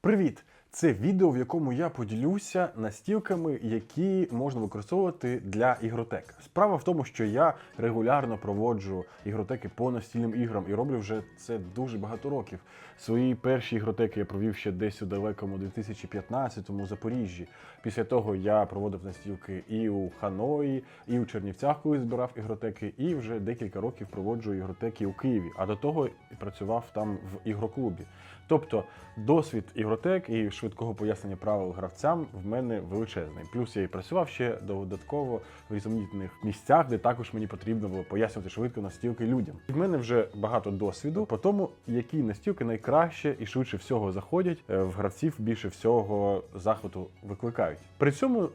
Привіт! Це відео, в якому я поділюся настілками, які можна використовувати для ігротек. Справа в тому, що я регулярно проводжу ігротеки по настільним іграм і роблю вже це дуже багато років. Свої перші ігротеки я провів ще десь у далекому 2015-му у Запоріжжі. Після того я проводив настілки і у Ханої, і у Чернівцях, коли збирав ігротеки, і вже декілька років проводжу ігротеки у Києві. А до того працював там в ігроклубі. Тобто досвід ігротек і швидкого пояснення правил гравцям в мене величезний. Плюс я і працював ще додатково в різноманітних місцях, де також мені потрібно було пояснювати швидко настілки людям. В мене вже багато досвіду по тому, які настілки найкраще і швидше всього заходять е, в гравців більше всього захвату викликають. При цьому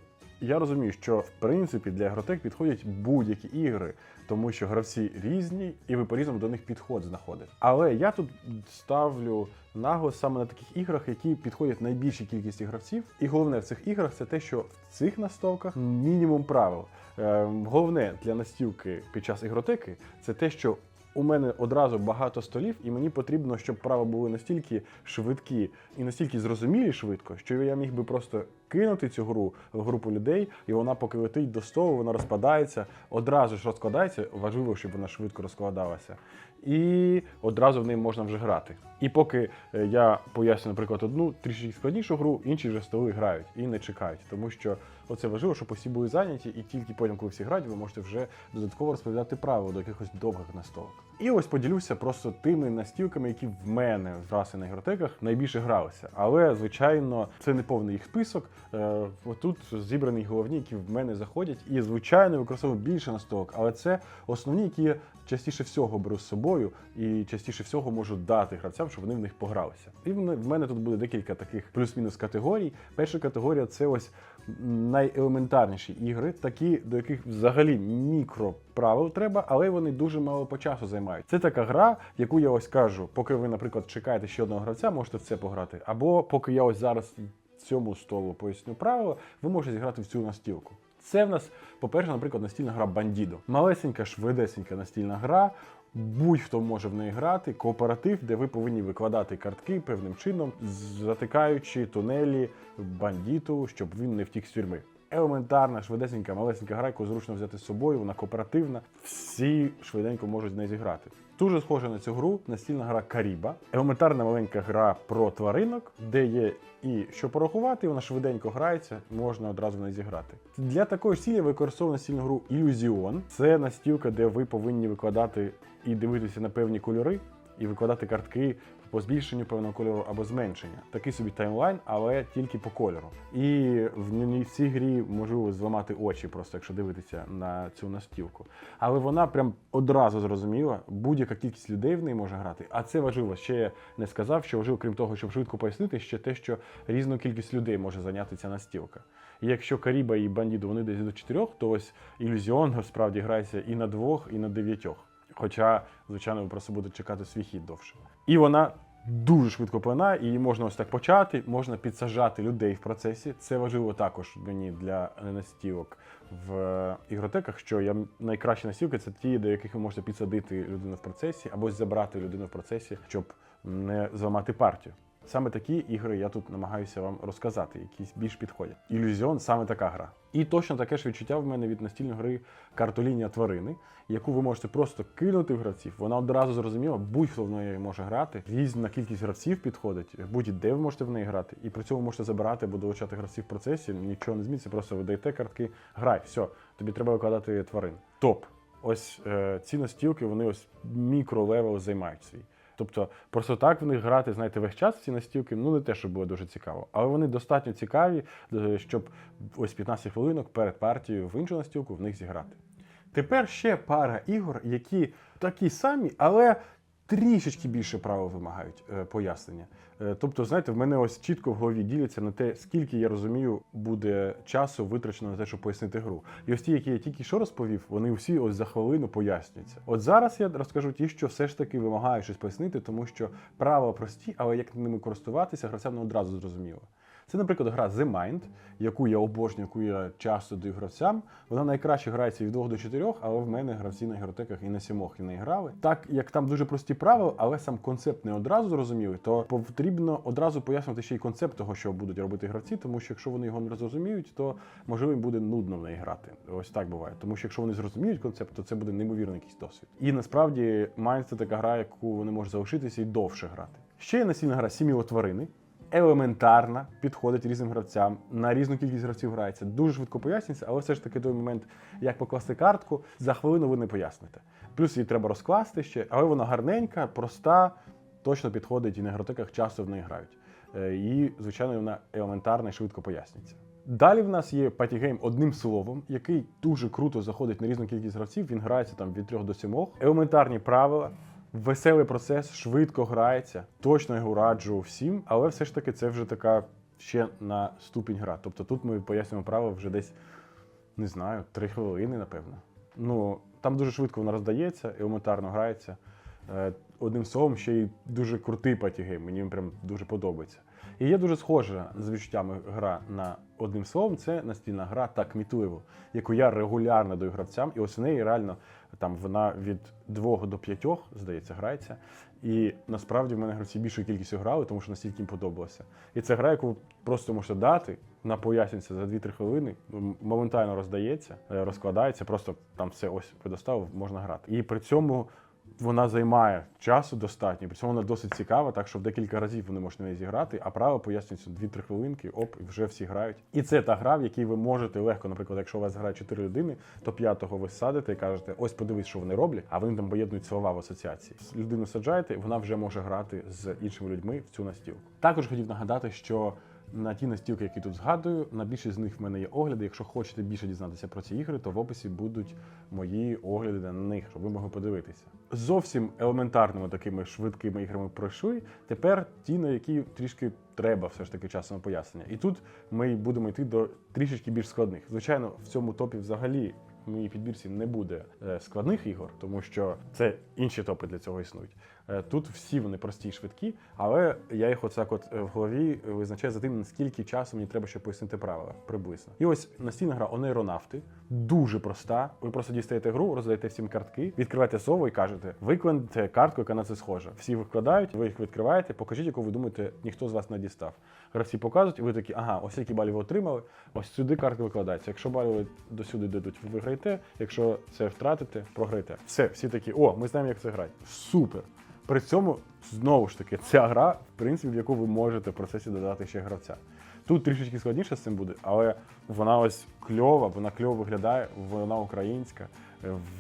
я розумію, що в принципі для ігротек підходять будь-які ігри, тому що гравці різні, і ви по-різному до них підход знаходите. Але я тут ставлю наголос саме на таких іграх, які підходять найбільшій кількості гравців. І головне в цих іграх це те, що в цих настолках мінімум правил. Е, головне для настілки під час ігротеки це те, що у мене одразу багато столів, і мені потрібно, щоб правила були настільки швидкі і настільки зрозумілі швидко, що я міг би просто кинути цю гру групу людей, і вона, поки летить до столу, вона розпадається, одразу ж розкладається. Важливо, щоб вона швидко розкладалася. І одразу в неї можна вже грати. І поки е, я поясню, наприклад, одну трішки складнішу гру, інші вже столи грають і не чекають, тому що оце важливо, щоб усі були зайняті, і тільки потім, коли всі грають, ви можете вже додатково розповідати правила до якихось довгих настолок. І ось поділюся просто тими настілками, які в мене власне на ігротеках найбільше гралися. Але звичайно, це не повний їх список. Е, Отут зібрані головні, які в мене заходять, і звичайно використовую більше настолок, але це основні, які я частіше всього беру з собою і частіше всього можу дати гравцям, щоб вони в них погралися. І в мене тут буде декілька таких плюс-мінус категорій. Перша категорія це ось найелементарніші ігри, такі, до яких взагалі мікро правил треба, але вони дуже мало по часу займають. Це така гра, яку я ось кажу, поки ви, наприклад, чекаєте ще одного гравця, можете в це пограти. Або поки я ось зараз цьому столу поясню правила, ви можете зіграти в цю настілку. Це в нас, по-перше, наприклад, настільна гра Бандідо. Малесенька, швидесенька настільна гра. Будь-хто може в неї грати, кооператив, де ви повинні викладати картки певним чином, затикаючи тунелі бандиту, щоб він не втік з тюрми. Елементарна, швидесенька, малесенька гра, яку зручно взяти з собою, вона кооперативна. Всі швиденько можуть з неї зіграти. Дуже схожа на цю гру настільна гра Каріба. Елементарна маленька гра про тваринок, де є і що порахувати, вона швиденько грається, можна одразу не зіграти. Для такої ж цілі використовую настільну гру Ілюзіон. Це настілка, де ви повинні викладати і дивитися на певні кольори, і викладати картки по збільшенню певного кольору або зменшення. Такий собі таймлайн, але тільки по кольору. І в цій грі можливо зламати очі, просто якщо дивитися на цю настілку. Але вона прям одразу зрозуміла, будь-яка кількість людей в неї може грати. А це важливо. Ще я не сказав, що важливо, крім того, щоб швидко пояснити, ще те, що різну кількість людей може зайняти ця настілка. І якщо Каріба і Бандіду вони десь до чотирьох, то ось ілюзіон справді грається і на двох, і на дев'ятьох. Хоча, звичайно, ви просто будете чекати свій хід довше. І вона дуже швидко плина, її можна ось так почати, можна підсажати людей в процесі. Це важливо також мені для настілок в е, ігротеках, що я найкращі настілки це ті, до яких ви можете підсадити людину в процесі, або забрати людину в процесі, щоб не зламати партію. Саме такі ігри я тут намагаюся вам розказати, якісь більш підходять. Ілюзіон саме така гра. І точно таке ж відчуття в мене від настільної гри картолінія тварини, яку ви можете просто кинути в гравців. Вона одразу зрозуміла, будь-хто в неї може грати. Різна кількість гравців підходить, будь-де ви можете в неї грати. І при цьому можете забирати або долучати гравців в процесі. Нічого не зміниться, просто ви даєте картки, грай, все, тобі треба викладати тварин. Топ. Ось е, ці настілки, вони ось мікролевел займають свій. Тобто, просто так в них грати, знаєте, весь час ці настілки, ну не те, що було дуже цікаво. Але вони достатньо цікаві, е, щоб ось 15 хвилинок перед партією в іншу настілку в них зіграти. Тепер ще пара ігор, які такі самі, але трішечки більше правил вимагають е, пояснення. Е, тобто, знаєте, в мене ось чітко в голові діляться на те, скільки я розумію, буде часу витрачено на те, щоб пояснити гру. І ось ті, які я тільки що розповів, вони всі ось за хвилину пояснюються. От зараз я розкажу ті, що все ж таки вимагають щось пояснити, тому що правила прості, але як ними користуватися, гравцям не одразу зрозуміло. Це, наприклад, гра The Mind, яку я обожнюю, яку я часто даю гравцям. Вона найкраще грається від 2 до 4, але в мене гравці на ігротеках і на сімох і не грали. Так як там дуже прості правила, але сам концепт не одразу зрозуміли, то потрібно одразу пояснити ще й концепт того, що будуть робити гравці, тому що якщо вони його не зрозуміють, то можливо їм буде нудно в неї грати. Ось так буває. Тому що якщо вони зрозуміють концепт, то це буде неймовірний якийсь досвід. І насправді Майнс це така гра, яку вони можуть залишитися і довше грати. Ще є настільна гра Сім'ї тварини. Елементарна, підходить різним гравцям, на різну кількість гравців грається. Дуже швидко пояснюється, але все ж таки той момент, як покласти картку, за хвилину ви не поясните. Плюс її треба розкласти ще, але вона гарненька, проста, точно підходить і на ігротеках часто в неї грають. Е, І, звичайно, вона елементарна і швидко пояснюється. Далі в нас є патігейм одним словом, який дуже круто заходить на різну кількість гравців. Він грається там від 3 до 7. Елементарні правила, веселий процес, швидко грається. Точно його раджу всім, але все ж таки це вже така ще на ступінь гра. Тобто тут ми пояснюємо правила вже десь, не знаю, 3 хвилини, напевно. Ну, там дуже швидко вона роздається, елементарно грається. Е, Одним словом, ще й дуже крутий патігейм, мені він прям дуже подобається. І є дуже схожа з відчуттями гра на одним словом, це настільна гра так мітливо, яку я регулярно даю гравцям, і ось в неї реально там вона від 2 до 5, здається, грається. І насправді в мене гравці більшою кількістю грали, тому що настільки їм подобалося. І це гра, яку просто можете дати на пояснюється за 2-3 хвилини, моментально роздається, е, розкладається, просто там все ось предоставив, можна грати. І при цьому вона займає часу достатньо, при цьому вона досить цікава, так що в декілька разів вони можуть на неї зіграти, а право пояснюється 2-3 хвилинки, оп, і вже всі грають. І це та гра, в якій ви можете легко, наприклад, якщо у вас грає 4 людини, то п'ятого ви садите і кажете, ось подивись, що вони роблять, а вони там поєднують слова в асоціації. Людину саджаєте, вона вже може грати з іншими людьми в цю настілку. Також хотів нагадати, що на ті настілки, які тут згадую, на більшість з них в мене є огляди. Якщо хочете більше дізнатися про ці ігри, то в описі будуть мої огляди на них, щоб ви могли подивитися. Зовсім елементарними такими швидкими іграми пройшли. Тепер ті, на які трішки треба все ж таки часом пояснення. І тут ми будемо йти до трішечки більш складних. Звичайно, в цьому топі взагалі. В моїй підбірці не буде е, складних ігор, тому що це інші топи для цього існують. Е, Тут всі вони прості і швидкі, але я їх оцак от е, в голові визначаю за тим, наскільки часу мені треба, щоб пояснити правила приблизно. І ось настільна гра Онейронавти дуже проста. Ви просто дістаєте гру, роздаєте всім картки, відкриваєте сову і кажете, викладете картку, яка на це схожа. Всі викладають, ви їх відкриваєте, покажіть, яку ви думаєте, ніхто з вас не дістав. Гравці показують, і ви такі, ага, ось які балів ви отримали, ось сюди картки викладаються. Якщо балів до сюди дадуть, ви виграєте. Якщо це втратите, програєте. Все, всі такі, о, ми знаємо, як це грати. Супер. При цьому знову ж таки ця гра, в принципі, в яку ви можете в процесі додати ще гравця. Тут трішечки складніше з цим буде, але вона ось кльова, вона кльово виглядає, вона українська,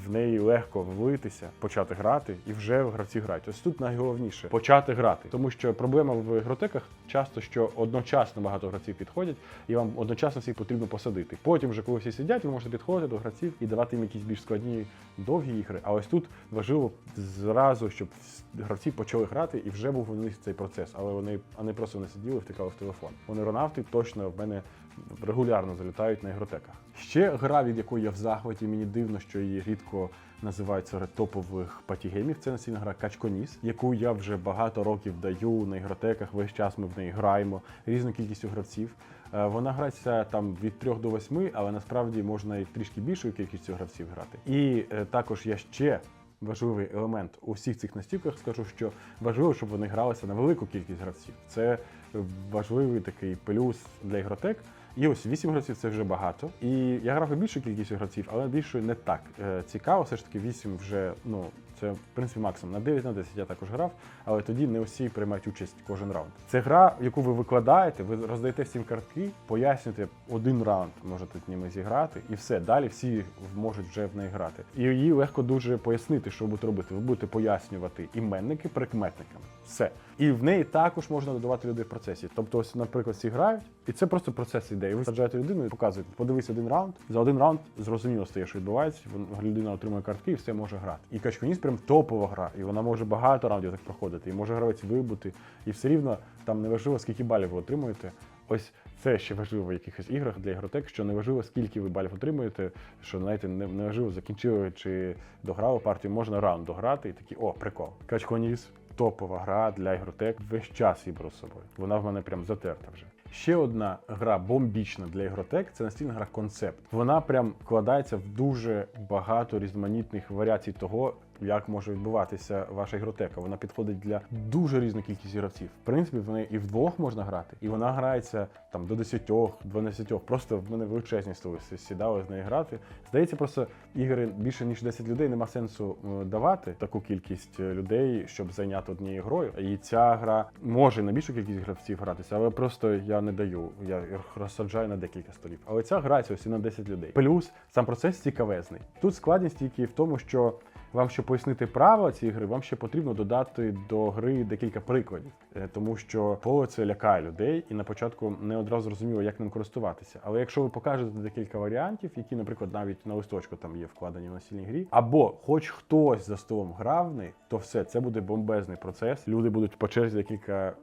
в неї легко влитися, почати грати і вже гравці грають. Ось тут найголовніше почати грати, тому що проблема в ігротеках часто, що одночасно багато гравців підходять, і вам одночасно всіх потрібно посадити. Потім, вже коли всі сидять, ви можете підходити до гравців і давати їм якісь більш складні довгі ігри. А ось тут важливо зразу, щоб гравці почали грати і вже був у них цей процес, але вони а не просто не сиділи, втикали в телефон. Вони ронавти точно в мене регулярно залітають на ігротеках. Ще гра, від якої я в захваті, мені дивно, що її рідко називають серед топових патігеймів. Це настільна гра Качконіс, яку я вже багато років даю на ігротеках. Весь час ми в неї граємо різну кількістю гравців. Е, Вона грається там від 3 до 8, але насправді можна і трішки більшою кількістю гравців грати. І е, також я ще важливий елемент у всіх цих настілках скажу, що важливо, щоб вони гралися на велику кількість гравців. Це важливий такий плюс для ігротек. І ось 8 гравців це вже багато. І я грав і більшу кількість гравців, але більшою не так е, цікаво. Все ж таки 8 вже, ну, це в принципі максимум. На 9 на 10 я також грав, але тоді не усі приймають участь кожен раунд. Це гра, яку ви викладаєте, ви роздаєте всім картки, пояснюєте один раунд, можете з ними зіграти, і все. Далі всі можуть вже в неї грати. І її легко дуже пояснити, що ви будете робити. Ви будете пояснювати іменники прикметниками. Все. І в неї також можна додавати людей в процесі. Тобто, ось, наприклад, всі грають, і це просто процес іде. І ви саджаєте людину і показуєте, подивись один раунд. За один раунд зрозуміло стає, що відбувається. Людина отримує картки і все може грати. І Качконіс прям топова гра, і вона може багато раундів так проходити, і може гравець вибути. І все рівно там не важливо, скільки балів ви отримуєте. Ось це ще важливо в якихось іграх для ігротек, що не важливо, скільки ви балів отримуєте, що знаєте, не, важливо, закінчили чи дограли партію, можна раунд дограти і такі, о, прикол. Качконіс топова гра для ігротек. Весь час її беру з собою. Вона в мене прям затерта вже. Ще одна гра бомбічна для ігротек це настільна гра концепт. Вона прям вкладається в дуже багато різноманітних варіацій того, як може відбуватися ваша ігротека. Вона підходить для дуже різної кількості гравців. В принципі, в неї і вдвох можна грати, і вона грається там до 10, 12. Просто в мене величезні столи сідали з нею грати. Здається, просто ігри більше ніж 10 людей нема сенсу е, давати таку кількість е, людей, щоб зайняти однією грою. І ця гра може на більшу кількість гравців гратися, але просто я не даю. Я розсаджаю на декілька столів. Але ця грається ось і на 10 людей. Плюс сам процес цікавезний. Тут складність тільки в тому, що вам, щоб пояснити правила цієї гри, вам ще потрібно додати до гри декілька прикладів, Е, тому що поле це лякає людей, і на початку не одразу зрозуміло, як ним користуватися. Але якщо ви покажете декілька варіантів, які, наприклад, навіть на листочку там є вкладені в настільній грі, або хоч хтось за столом грав в неї, то все це буде бомбезний процес. Люди будуть по черзі декілька е,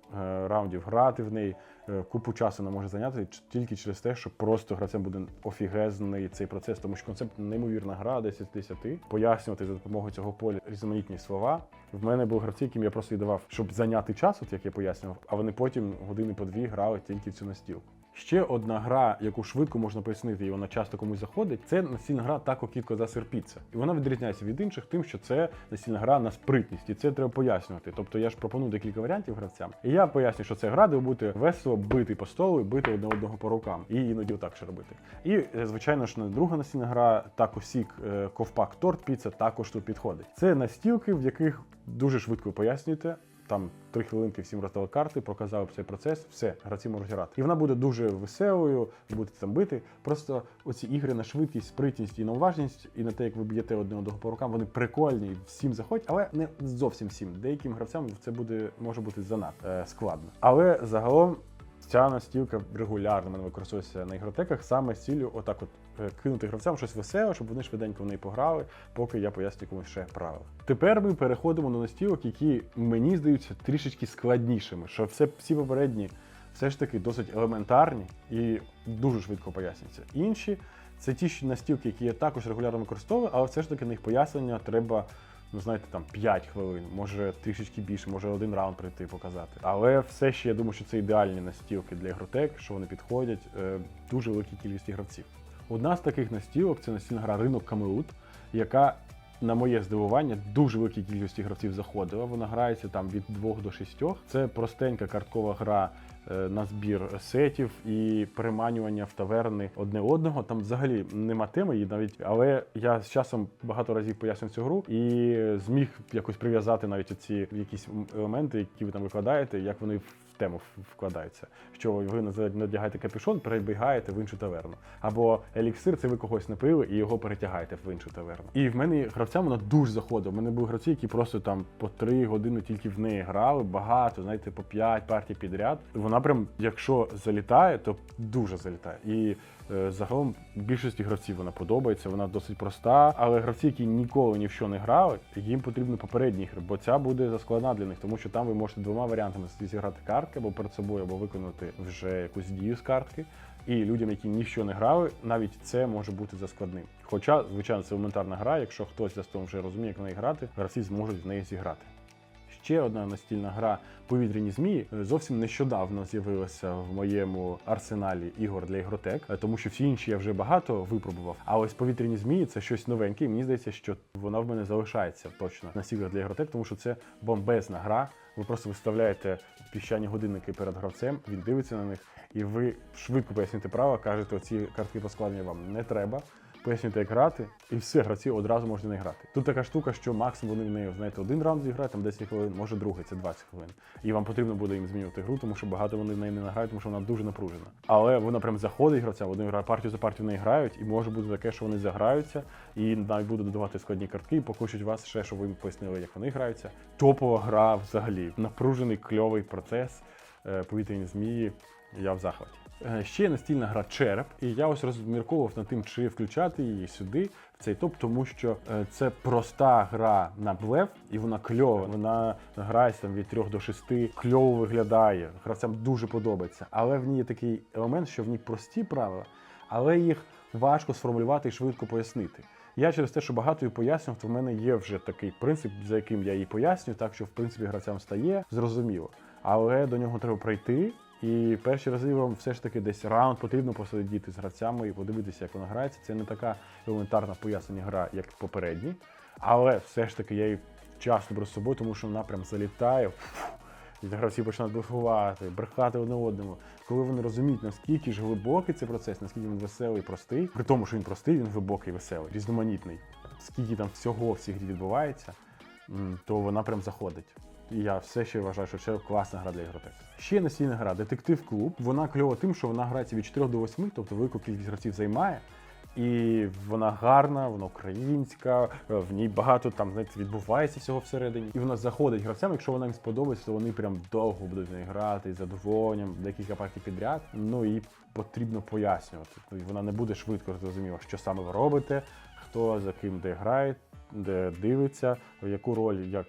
раундів грати в неї. Е, Купу часу не може зайняти тільки через те, що просто гравцям буде офігезний цей процес, тому що концепт неймовірна гра 10 з 10. Пояснювати за допомогою цього поля різноманітні слова. В мене були гравці, яким я просто їй давав, щоб зайняти час, от як я пояснював, а вони потім години по дві грали тільки в цю настілку. Ще одна гра, яку швидко можна пояснити, і вона часто комусь заходить, це настільна гра Тако Кітко за серпіца. І вона відрізняється від інших тим, що це настільна гра на спритність, і це треба пояснювати. Тобто я ж пропоную декілька варіантів гравцям. І я поясню, що це гра, де будете весело бити по столу і бити одне одного по рукам. І іноді отак ще робити. І е, звичайно ж, друга настільна гра Тако Сік е, Ковпак Торт Піца також тут підходить. Це настілки, в яких дуже швидко пояснюєте. Там три хвилинки всім роздали карти, показали цей процес, все, гравці можуть грати. І вона буде дуже веселою, будете там бити. Просто оці ігри на швидкість, спритність і на уважність, і на те, як ви б'єте одне одного по рукам, вони прикольні, всім заходять, але не зовсім всім. Деяким гравцям це буде може бути занадто е, складно. Але загалом. Ця настілка регулярно мене використовується на ігротеках саме з ціллю отак от е, кинути гравцям щось веселе, щоб вони швиденько в неї пограли, поки я поясню комусь ще правила. Тепер ми переходимо до настілок, які мені здаються трішечки складнішими, що все всі попередні все ж таки досить елементарні і дуже швидко пояснюються. Інші це ті настілки, які я також регулярно використовую, але все ж таки на їх пояснення треба. Ну, знаєте, там 5 хвилин, може трішечки більше, може один раунд прийти показати. Але все ще я думаю, що це ідеальні настілки для ігротек, що вони підходять е, дуже великій кількості гравців. Одна з таких настілок це настільна гра ринок Камелут, яка, на моє здивування, дуже великій кількості гравців заходила. Вона грається там від 2 до 6. Це простенька карткова гра на збір сетів і переманювання в таверни одне одного. Там взагалі нема теми її навіть, але я з часом багато разів пояснив цю гру і зміг якось прив'язати навіть оці якісь елементи, які ви там викладаєте, як вони тему вкладається. Що ви надягаєте капюшон, перебігаєте в іншу таверну. Або еліксир, це ви когось напили і його перетягаєте в іншу таверну. І в мене гравцям вона дуже заходила. У мене були гравці, які просто там по три години тільки в неї грали, багато, знаєте, по п'ять партій підряд. Вона прям, якщо залітає, то дуже залітає. І загалом більшості гравців вона подобається, вона досить проста. Але гравці, які ніколи ні в що не грали, їм потрібні попередні ігри, бо ця буде заскладна для них, тому що там ви можете двома варіантами зіграти картки або перед собою, або виконати вже якусь дію з картки. І людям, які ні не грали, навіть це може бути заскладним. Хоча, звичайно, це елементарна гра. Якщо хтось за столом вже розуміє, як в неї грати, гравці зможуть в неї зіграти. Ще одна настільна гра Повітряні змії е, зовсім нещодавно з'явилася в моєму арсеналі ігор для ігротек, е, тому що всі інші я вже багато випробував. А ось повітряні змії це щось новеньке. І мені здається, що вона в мене залишається точно на іграх для ігротек, тому що це бомбезна гра. Ви просто виставляєте піщані годинники перед гравцем, він дивиться на них, і ви швидко поясните право, кажете, оці картки поскладення вам не треба. Пояснюєте, як грати, і все, гравці одразу можуть не грати. Тут така штука, що максимум вони в неї знаєте, один раунд зіграють, там 10 хвилин, може другий, це 20 хвилин. І вам потрібно буде їм змінювати гру, тому що багато вони в неї не награють, тому що вона дуже напружена. Але вона прям заходить гравця, вони партію за партію в неї грають, і може бути таке, що вони заграються, і навіть будуть додавати складні картки, і покушать вас ще, щоб ви їм пояснили, як вони граються. Топова гра взагалі. Напружений, кльовий процес, е, повітряні змії. Я в захваті. Е, Ще є настільна гра череп, і я ось розмірковував над тим, чи включати її сюди, в цей топ, тому що е, це проста гра на блеф, і вона кльова. Вона грається там від 3 до 6, кльово виглядає. Гравцям дуже подобається. Але в ній є такий елемент, що в ній прості правила, але їх важко сформулювати і швидко пояснити. Я через те, що багато її пояснював, то в мене є вже такий принцип, за яким я її пояснюю, так що в принципі гравцям стає зрозуміло. Але до нього треба пройти. І перші рази вам все ж таки десь раунд потрібно посидіти з гравцями і подивитися, як вона грається. Це не така елементарна пояснення гра, як попередні. Але все ж таки я її часто беру з собою, тому що вона прям залітає. фу, І гравці починають блефувати, брехати одне одному. Коли вони розуміють, наскільки ж глибокий цей процес, наскільки він веселий, простий, при тому, що він простий, він глибокий, веселий, різноманітний. Скільки там всього в цій грі відбувається, то вона прям заходить. Я все ще вважаю, що це класна гра для ігротек. Ще настільна гра Детектив Клуб. Вона кльова тим, що вона грається від 4 до 8, тобто велику кількість гравців займає. І вона гарна, вона українська, е, в ній багато там знаєте, відбувається всього всередині. І вона заходить гравцям. Якщо вона їм сподобається, то вони прям довго будуть в неї грати з задоволенням, декілька партій підряд. Ну і потрібно пояснювати. Ну, Вона не буде швидко зрозуміло, що саме ви робите, хто за ким де грає, де дивиться, в яку роль як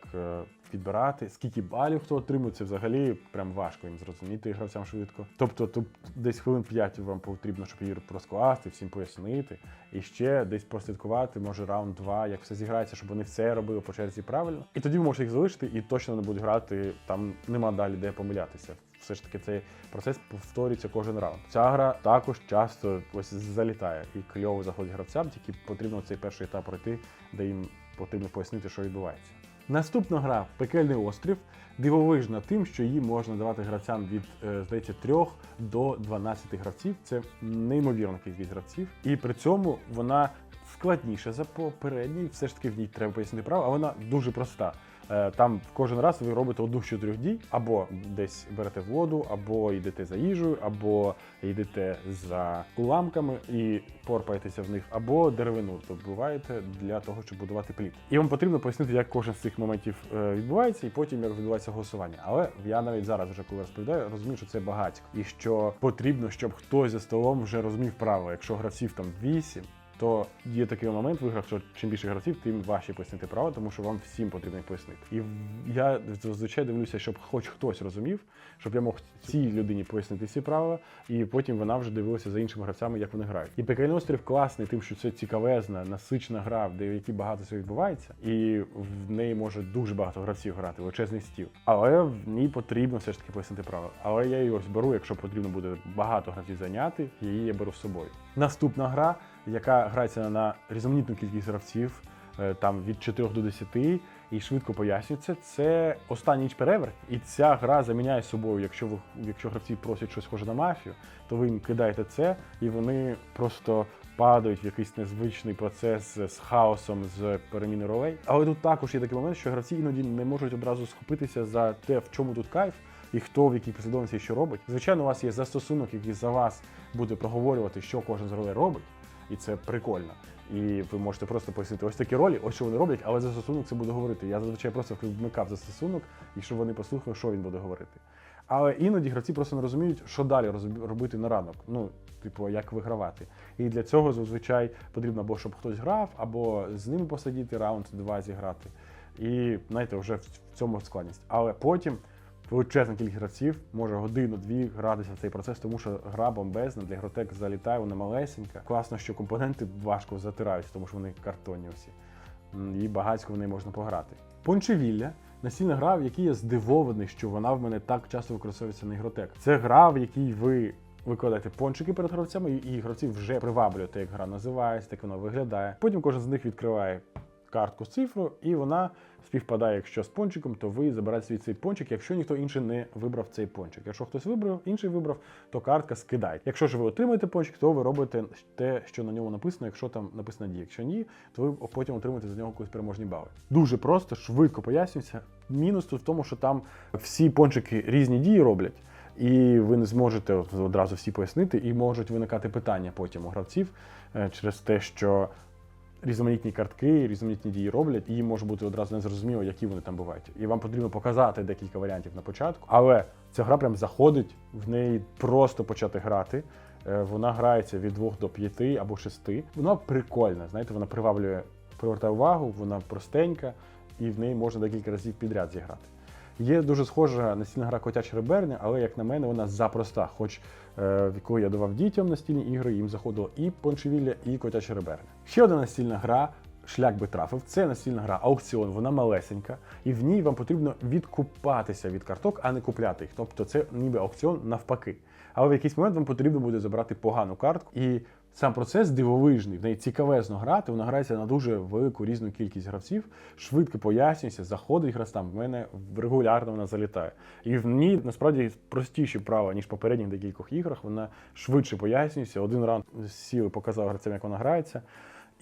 підбирати, скільки балів хто отримує, це взагалі прям важко їм зрозуміти гравцям швидко. Тобто тут десь хвилин 5 вам потрібно, щоб її розкласти, всім пояснити. І ще десь прослідкувати, може раунд 2, як все зіграється, щоб вони все робили по черзі правильно. І тоді ви можете їх залишити і точно не будуть грати, там нема далі де помилятися. Все ж таки цей процес повторюється кожен раунд. Ця гра також часто ось залітає і кльово заходить гравцям, тільки потрібно цей перший етап пройти, де їм потрібно пояснити, що відбувається. Наступна гра Пекельний острів дивовижна тим, що її можна давати гравцям від, е, здається, 3 до 12 гравців. Це неймовірна кількість гравців. І при цьому вона складніша за попередній. Все ж таки в ній треба пояснити право, а вона дуже проста. Е, Там кожен раз ви робите одну з чотирьох дій, або десь берете воду, або йдете за їжею, або йдете за уламками і порпаєтеся в них, або деревину добуваєте для того, щоб будувати плід. І вам потрібно пояснити, як кожен з цих моментів е, відбувається, і потім як відбувається голосування. Але я навіть зараз, вже коли розповідаю, розумію, що це багатько, і що потрібно, щоб хтось за столом вже розумів правила. Якщо гравців там 8, то є такий момент в іграх, що чим більше гравців, тим важче пояснити право, тому що вам всім потрібно їх пояснити. І я зазвичай дивлюся, щоб хоч хтось розумів, щоб я мог цій людині пояснити всі правила, і потім вона вже дивилася за іншими гравцями, як вони грають. І пекельний острів класний, тим, що це цікавезна, насичена гра, де в якій багато всього відбувається, і в неї може дуже багато гравців грати, величезний стіл. Але в ній потрібно все ж таки пояснити правила. Але я її ось беру, якщо потрібно буде багато гравців зайняти, її я беру з собою. Наступна гра, яка грається на різноманітну кількість гравців, е, там від 4 до 10, і швидко пояснюється. Це остання ніч переверть. І ця гра заміняє собою, якщо ви якщо гравці просять щось схоже на мафію, то ви їм кидаєте це, і вони просто падають в якийсь незвичний процес з хаосом, з переміни ролей. Але тут також є такий момент, що гравці іноді не можуть одразу схопитися за те, в чому тут кайф. І хто в якій послідовності що робить. Звичайно, у вас є застосунок, який за вас буде проговорювати, що кожен з ролей робить, і це прикольно. І ви можете просто пояснити ось такі ролі, ось що вони роблять, але застосунок це буде говорити. Я зазвичай просто вмикав застосунок, і щоб вони послухали, що він буде говорити. Але іноді гравці просто не розуміють, що далі робити на ранок. Ну, типу, як вигравати. І для цього зазвичай потрібно або щоб хтось грав, або з ними посидіти, раунд два зіграти. І знаєте, вже в цьому складність. Але потім величезна кількість гравців може годину-дві гратися в цей процес, тому що гра бомбезна, для ігротек залітає, вона малесенька. Класно, що компоненти важко затираються, тому що вони картонні всі. І багатько в неї можна пограти. Пончевілля настільна гра, в якій я здивований, що вона в мене так часто використовується на ігротек. Це гра, в якій ви викладаєте пончики перед гравцями, і гравці вже приваблюєте, як гра називається, як вона виглядає. Потім кожен з них відкриває картку з цифрою, і вона співпадає, якщо з пончиком, то ви забираєте свій цей пончик, якщо ніхто інший не вибрав цей пончик. Якщо хтось вибрав, інший вибрав, то картка скидає. Якщо ж ви отримаєте пончик, то ви робите те, що на ньому написано, якщо там написано дія. Якщо ні, то ви потім отримаєте за нього якісь переможні бали. Дуже просто, швидко пояснюється. Мінус тут в тому, що там всі пончики різні дії роблять. І ви не зможете одразу всі пояснити, і можуть виникати питання потім у гравців е, через те, що різноманітні картки, різноманітні дії роблять, і їм може бути одразу незрозуміло, які вони там бувають. І вам потрібно показати декілька варіантів на початку. Але ця гра прям заходить, в неї просто почати грати. Е, Вона грається від 2 до 5 або 6. Вона прикольна, знаєте, вона приваблює, привертає увагу, вона простенька, і в неї можна декілька разів підряд зіграти. Є дуже схожа настільна гра котяча реберня, але як на мене, вона запроста. Хоч е, коли я давав дітям настільні ігри, їм заходило і пончевілля, і котяча реберня. Ще одна настільна гра. Шлях би трафив. Це настільна гра аукціон, вона малесенька, і в ній вам потрібно відкупатися від карток, а не купляти їх. Тобто це ніби аукціон навпаки. але в якийсь момент вам потрібно буде забрати погану картку. І сам процес дивовижний. В неї цікавезно грати. Вона грається на дуже велику різну кількість гравців, швидко пояснюється, заходить гра там. В мене регулярно вона залітає. І в ній насправді простіші права, ніж в попередніх декількох іграх. Вона швидше пояснюється. Один раунд сіли, показав гравцям, як вона грається.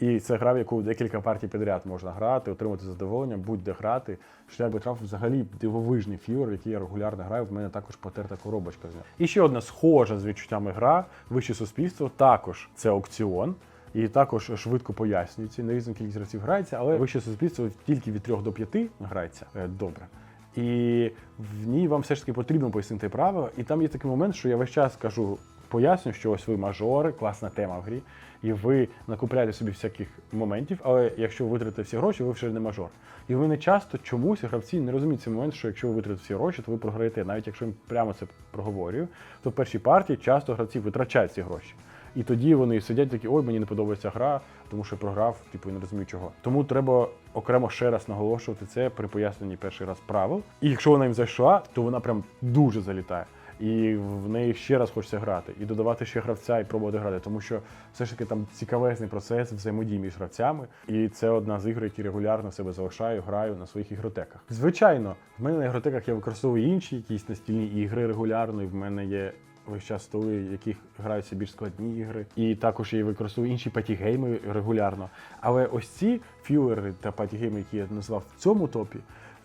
І це гра, в яку декілька партій підряд можна грати, отримати задоволення, будь-де грати. Шлях Бетрав взагалі дивовижний фівер, який я регулярно граю. В мене також потерта коробочка з нього. І ще одна схожа з відчуттями гра, вище суспільство, також це аукціон. І також швидко пояснюється. На різну кількість гравців грається, але вище суспільство тільки від 3 до 5 грається е, добре. І в ній вам все ж таки потрібно пояснити правила. І там є такий момент, що я весь час кажу, поясню, що ось ви мажори, класна тема в грі, і ви накупляєте собі всяких моментів, але якщо ви витратите всі гроші, ви вже не мажор. І в мене часто чомусь гравці не розуміють цей момент, що якщо ви витратите всі гроші, то ви програєте. Навіть якщо їм прямо це проговорюю, то в першій партії часто гравці витрачають ці гроші. І тоді вони сидять такі, ой, мені не подобається гра, тому що програв, типу, і не розумію чого. Тому треба окремо ще раз наголошувати це при поясненні перший раз правил. І якщо вона їм зайшла, то вона прям дуже залітає. І в неї ще раз хочеться грати, і додавати ще гравця і пробувати грати, тому що все ж таки там цікавезний процес взаємодії між гравцями, і це одна з ігор, які регулярно себе залишаю, граю на своїх ігротеках. Звичайно, в мене на ігротеках я використовую інші якісь настільні ігри регулярно, і в мене є весь час столи, в яких граються більш складні ігри. І також я використовую інші патігейми регулярно. Але ось ці філери та патігейми, які я назвав в цьому топі,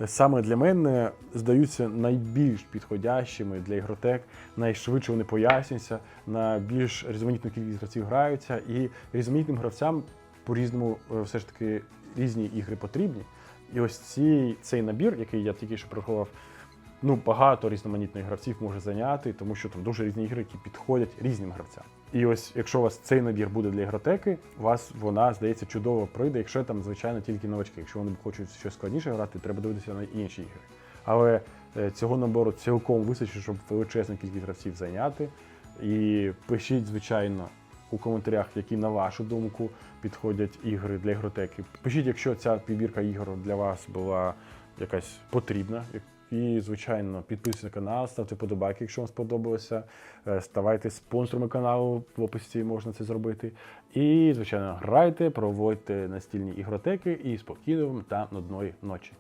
саме для мене здаються найбільш підходящими для ігротек, найшвидше вони пояснюються, на більш різноманітну кількість гравців граються, і різноманітним гравцям по-різному е, все ж таки різні ігри потрібні. І ось ці, цей набір, який я тільки що прорахував, ну багато різноманітних гравців може зайняти, тому що там дуже різні ігри, які підходять різним гравцям. І ось, якщо у вас цей набір буде для ігротеки, у вас вона здається чудово пройде, якщо там, звичайно, тільки новачки. Якщо вони хочуть щось складніше грати, треба дивитися на інші ігри. Але е, цього набору цілком вистачить, щоб величезну кількість гравців зайняти. І пишіть, звичайно, у коментарях, які на вашу думку підходять ігри для ігротеки. Пишіть, якщо ця підбірка ігор для вас була якась потрібна. І, звичайно, підписуйтесь на канал, ставте подобайки, якщо вам сподобалося. Е, Ставайте спонсорами каналу, в описі можна це зробити. І, звичайно, грайте, проводьте настільні ігротеки і спокійно вам та нудної ночі.